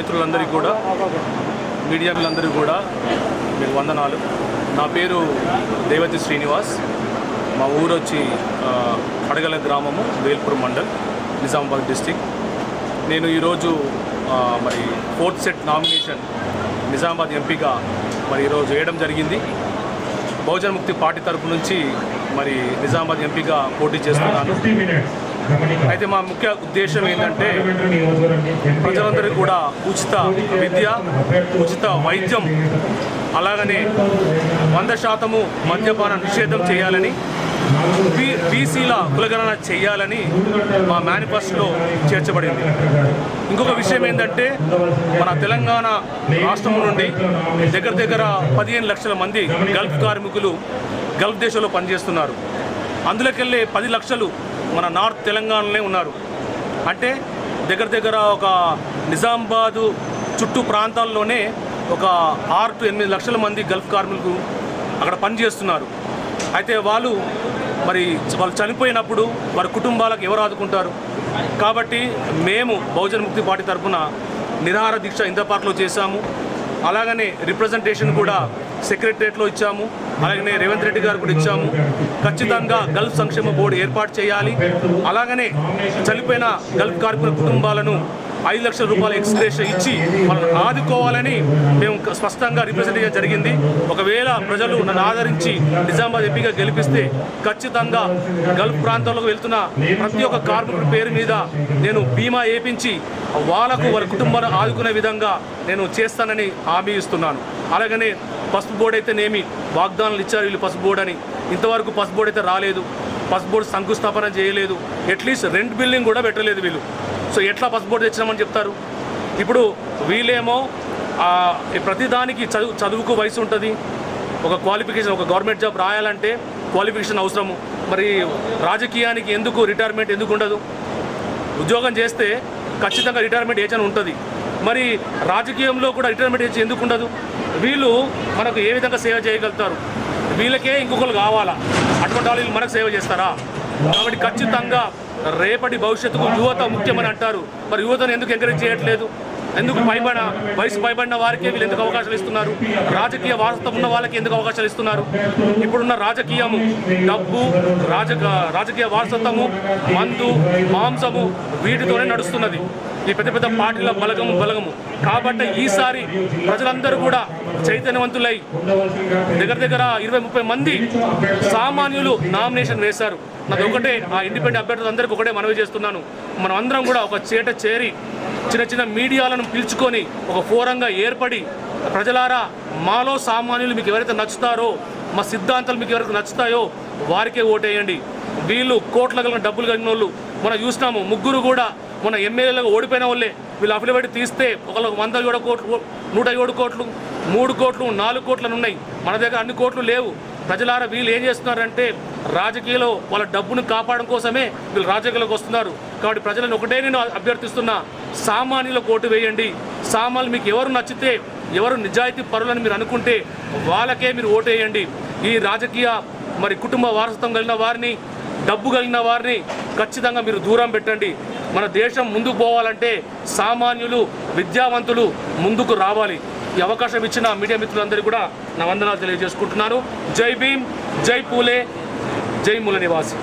అందరికీ కూడా మీడియా పిల్లలందరికీ కూడా మీకు వందనాలు. నా పేరు దేవతి శ్రీనివాస్. మా ఊరు వచ్చి ఆ, అడగల గ్రామము వేల్పూర్ మండల్ నిజామాబాద్ డిస్టిక్. నేను ఈరోజు మరి ఫోర్త్ సెట్ నామినేషన్ నిజామాబాద్ ఎంపీగా మరి ఈరోజు వేయడం జరిగింది. బహుజన ముక్తి పార్టీ తరపు నుంచి మరి నిజామాబాద్ ఎంపీగా పోటీ చేస్తున్నాను. అయితే మా ముఖ్య ఉద్దేశం ఏంటంటే ప్రజలందరికీ కూడా ఉచిత విద్య ఉచిత వైద్యం. అలాగనే వంద శాతము మద్యపాన నిషేధం చేయాలని బీ బీసీల కులగణన చేయాలని మా మేనిఫెస్టోలో చేర్చబడింది. ఇంకొక విషయం ఏంటంటే మన తెలంగాణ రాష్ట్రం నుండి దగ్గర దగ్గర పదిహేను లక్షల మంది గల్ఫ్ కార్మికులు గల్ఫ్ దేశంలో పనిచేస్తున్నారు. అందులోకెళ్ళే పది లక్షలు మన నార్త్ తెలంగాణలోనే ఉన్నారు. అంటే దగ్గర దగ్గర ఒక నిజామాబాదు చుట్టూ ప్రాంతాల్లోనే ఒక ఆరు టు ఎనిమిది లక్షల మంది గల్ఫ్ కార్మికులు అక్కడ పనిచేస్తున్నారు. అయితే వాళ్ళు మరి వాళ్ళు చనిపోయినప్పుడు వారి కుటుంబాలకు ఎవరు ఆదుకుంటారు? కాబట్టి మేము బహుజన ముక్తి పార్టీ తరఫున నిరాహార దీక్ష ఇంద్రపార్క్లో చేశాము. అలాగనే రిప్రజెంటేషన్ కూడా సెక్రటరియట్లో ఇచ్చాము. అలాగనే రేవంత్ రెడ్డి గారు కూడా ఇచ్చాము. ఖచ్చితంగా గల్ఫ్ సంక్షేమ బోర్డు ఏర్పాటు చేయాలి. అలాగనే చనిపోయిన గల్ఫ్ కార్మికుల కుటుంబాలను ఐదు లక్షల రూపాయల ఎక్స్ప్రెస్ ఇచ్చి వాళ్ళని ఆదుకోవాలని మేము స్పష్టంగా రిప్రజెంట్ చేయడం జరిగింది. ఒకవేళ ప్రజలు నన్ను ఆదరించి నిజామాబాద్ ఎంపీగా గెలిపిస్తే ఖచ్చితంగా గల్ఫ్ ప్రాంతంలోకి వెళ్తున్న ప్రతి ఒక్క కార్మికుడి పేరు మీద నేను బీమా వేయించి వాళ్ళకు వారి కుటుంబాన్ని ఆదుకునే విధంగా నేను చేస్తానని హామీ ఇస్తున్నాను. అలాగనే పసుపు బోర్డు అయితేనేమి వాగ్దానాలు ఇచ్చారు వీళ్ళు పసుపు బోర్డు అని. ఇంతవరకు పసుపు బోర్డు అయితే రాలేదు. పసుపు బోర్డు శంకుస్థాపన చేయలేదు. అట్లీస్ట్ రెంట్ బిల్డింగ్ కూడా పెట్టలేదు వీళ్ళు. సో ఎట్లా పసుపు బోర్డు తెచ్చినామని చెప్తారు? ఇప్పుడు వీళ్ళేమో ప్రతిదానికి చదువు చదువుకు వయసు ఉంటుంది. ఒక క్వాలిఫికేషన్ ఒక గవర్నమెంట్ జాబ్ రాయాలంటే క్వాలిఫికేషన్ అవసరము. మరి రాజకీయానికి ఎందుకు రిటైర్మెంట్ ఎందుకు ఉండదు? ఉద్యోగం చేస్తే ఖచ్చితంగా రిటైర్మెంట్ ఏజ్ అని ఉంటుంది. మరి రాజకీయంలో కూడా రిటైర్మెంట్ ఏజ్ ఎందుకు ఉండదు? వీళ్ళు మనకు ఏ విధంగా సేవ చేయగలుగుతారు? వీళ్ళకే ఇంకొకరు కావాలా? అటువంటి వాళ్ళు మనకు సేవ చేస్తారా? కాబట్టి ఖచ్చితంగా రేపటి భవిష్యత్తుకు యువత ముఖ్యమని అంటారు. మరి యువతను ఎందుకు ఎంకరేజ్ చేయట్లేదు? ఎందుకు పైబడిన వయసు పైబడిన వారికి వీళ్ళు ఎందుకు అవకాశాలు ఇస్తున్నారు? రాజకీయ వారసత్వం ఉన్న వాళ్ళకి ఎందుకు అవకాశాలు ఇస్తున్నారు? ఇప్పుడున్న రాజకీయము డబ్బు రాజ రాజకీయ వారసత్వము మందు మాంసము వీటితోనే నడుస్తున్నది. ఈ పెద్ద పెద్ద పార్టీల బలగము బలగము. కాబట్టి ఈసారి ప్రజలందరూ కూడా చైతన్యవంతులై దగ్గర దగ్గర ఇరవై ముప్పై మంది సామాన్యులు నామినేషన్ వేశారు. నాకు ఒకటే ఆ ఇండిపెండెంట్ అభ్యర్థులందరికీ ఒకటే మనవి చేస్తున్నాను. మనం అందరం కూడా ఒక చేట చేరి చిన్న చిన్న మీడియాలను పిలుచుకొని ఒక ఫోరంగా ఏర్పడి ప్రజలారా మాలో సామాన్యులు మీకు ఎవరైతే నచ్చుతారో మా సిద్ధాంతాలు మీకు ఎవరైతే నచ్చుతాయో వారికే ఓటేయండి. వీళ్ళు కోట్ల కలిగిన డబ్బులు కలిగిన వాళ్ళు మనం చూసినాము ముగ్గురు కూడా మన ఎమ్మెల్యేలుగా ఓడిపోయిన వాళ్ళే. వీళ్ళు అఫిడవిట్ తీస్తే ఒకళ్ళకి వంద ఏడు కోట్లు నూట ఏడు కోట్లు మూడు కోట్లు నాలుగు కోట్లను ఉన్నాయి. మన దగ్గర అన్ని కోట్లు లేవు. ప్రజలారా వీళ్ళు ఏం చేస్తున్నారంటే రాజకీయాల్లో వాళ్ళ డబ్బును కాపాడడం కోసమే వీళ్ళు రాజకీయాలకు వస్తున్నారు. కాబట్టి ప్రజలను ఒకటే నేను అభ్యర్థిస్తున్నా సామాన్యులకు ఓటు వేయండి. సామాన్యులు మీకు ఎవరు నచ్చితే ఎవరు నిజాయితీ పరులని మీరు అనుకుంటే వాళ్ళకే మీరు ఓటు వేయండి. ఈ రాజకీయ మరి కుటుంబ వారసత్వం కలిగిన వారిని డబ్బు కలిగిన వారిని ఖచ్చితంగా మీరు దూరం పెట్టండి. మన దేశం ముందుకు పోవాలంటే సామాన్యులు విద్యావంతులు ముందుకు రావాలి. ఈ అవకాశం ఇచ్చిన మీడియా మిత్రులందరికీ కూడా నా వందనాలు తెలియజేసుకుంటున్నాను. జై భీమ్ జై పూలే జై మూల నివాసి